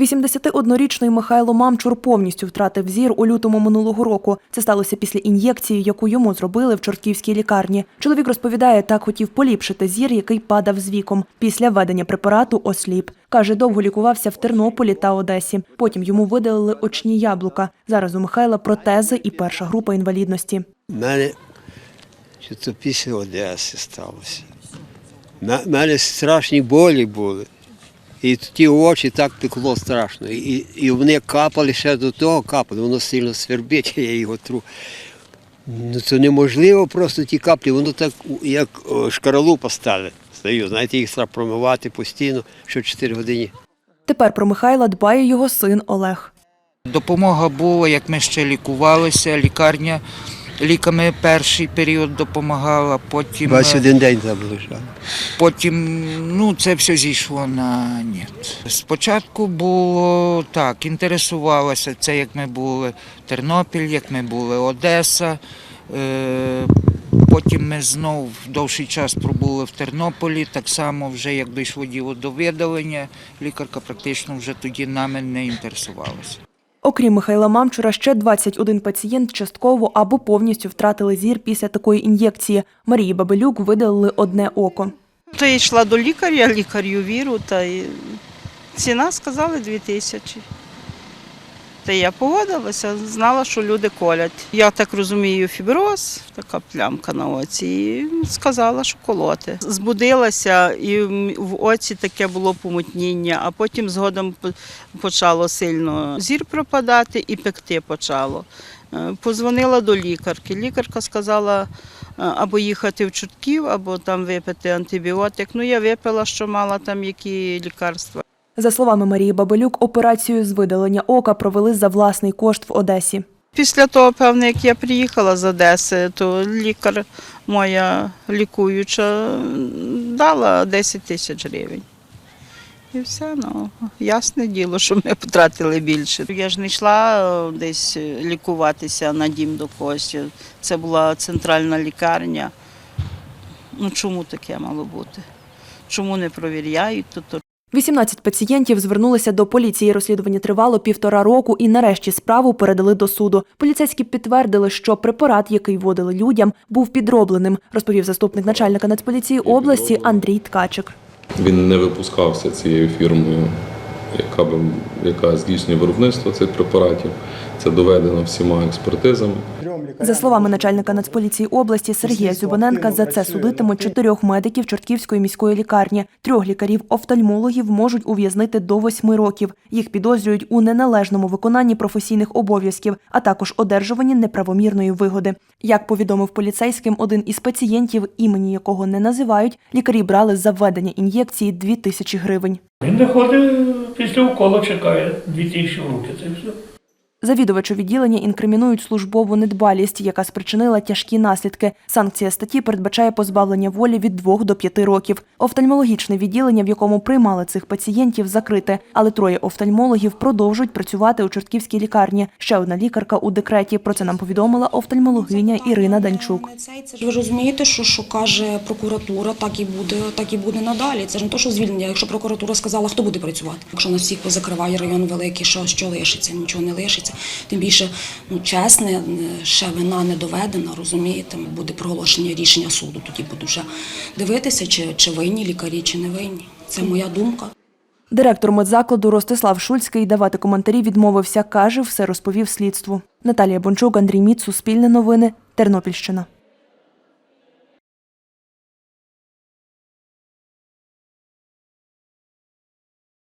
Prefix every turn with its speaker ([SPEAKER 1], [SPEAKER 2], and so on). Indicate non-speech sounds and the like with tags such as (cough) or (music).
[SPEAKER 1] 81-річний Михайло Мамчур повністю втратив зір у лютому минулого року. Це сталося після ін'єкції, яку йому зробили в Чортківській лікарні. Чоловік розповідає, так хотів поліпшити зір, який падав з віком. Після введення препарату осліп. Каже, довго лікувався в Тернополі та Одесі. Потім йому видалили очні яблука. Зараз у Михайла протези і перша група інвалідності.
[SPEAKER 2] У мене що це після Одеси сталося. Мене страшні болі були. І ті очі так пекло страшно. І, і вони капали ще до того, капали, воно сильно свербить, (laughs) я його тру. Ну це неможливо просто ті каплі, воно так як о, шкаралупа стали. Стаю. Знаєте, їх треба промивати постійно, що 4 години.
[SPEAKER 1] Тепер про Михайла дбає його син Олег.
[SPEAKER 3] Допомога була, як ми ще лікувалися, лікарня ліками перший період допомагала, потім,
[SPEAKER 2] 21 день там лежав.
[SPEAKER 3] Потім ну, це все зійшло на ні. Спочатку було так, інтересувалося це, як ми були Тернопіль, як ми були Одеса. Е, Потім ми знов довший час пробули в Тернополі. Так само, вже як дійшло діло до видалення, лікарка практично вже тоді нами не інтересувалася.
[SPEAKER 1] Окрім Михайла Мамчура, ще 21 пацієнт частково або повністю втратили зір після такої ін'єкції. Марії Бабелюк видалили одне око.
[SPEAKER 4] То я йшла до лікаря, лікарю віру, та й ціна сказали дві тисячі. Та я погодилася, знала, що люди колять. Я так розумію, фіброз, така плямка на оці, і сказала, що колоти. Збудилася, і в оці таке було помутніння, а потім згодом почало сильно зір пропадати і пекти почало. Е, Позвонила до лікарки. Лікарка сказала, або їхати в чутків, або там випити антибіотик. Ну, я випила, що мала там які лікарства.
[SPEAKER 1] За словами Марії Бабелюк, операцію з видалення ока провели за власний кошт в Одесі.
[SPEAKER 4] Після того, певно, як я приїхала з Одеси, то лікар моя лікуюча дала 10 тисяч гривень. І все, ну, ясне діло, що ми потратили більше. Я ж не йшла е, десь лікуватися на дім до когось. Це була центральна лікарня. Ну чому таке мало бути? Чому не провіряють? То, то
[SPEAKER 1] 18 пацієнтів звернулися до поліції. Розслідування тривало півтора року і нарешті справу передали до суду. Поліцейські підтвердили, що препарат, який вводили людям, був підробленим, розповів заступник начальника Нацполіції області Андрій Ткачик.
[SPEAKER 5] Він не випускався цією фірмою, яка, би, яка здійснює виробництво цих препаратів. Це доведено всіма експертизами.
[SPEAKER 1] За словами начальника Нацполіції області Сергія Зюбаненка, за це судитимуть чотирьох медиків Чортківської міської лікарні. Трьох лікарів-офтальмологів можуть ув'язнити до восьми років. Їх підозрюють у неналежному виконанні професійних обов'язків, а також одержуванні неправомірної вигоди. Як повідомив поліцейським, один із пацієнтів, імені якого не називають, лікарі брали за введення ін'єкції 2 тисячі гривень.
[SPEAKER 6] Він доходить після уколу, чекає 2000 років. Це все.
[SPEAKER 1] Завідувачу відділення інкримінують службову недбалість, яка спричинила тяжкі наслідки. Санкція статті передбачає позбавлення волі від 2 до 5 років. Офтальмологічне відділення, в якому приймали цих пацієнтів, закрите, але троє офтальмологів продовжують працювати у Чортківській лікарні. Ще одна лікарка у декреті. Про це нам повідомила офтальмологиня Ірина Данчук.
[SPEAKER 7] Це ж ви розумієте, що, що каже прокуратура, так і буде, так і буде надалі. Це ж не то, що звільнення. Якщо прокуратура сказала, хто буде працювати. Якщо нас всіх позакриває район великий, що, що лишиться, нічого не лишиться. Тим більше, ну чесне, е, ще вина не доведена, розумієте, буде проголошення рішення суду. Тоді буду вже дивитися, чи, чи винні лікарі, чи не винні. Це моя думка.
[SPEAKER 1] Директор медзакладу Ростислав Шульський давати коментарі відмовився. каже, все розповів слідству. Наталія Бончук, Андрій Міц, Суспільне новини, Тернопільщина.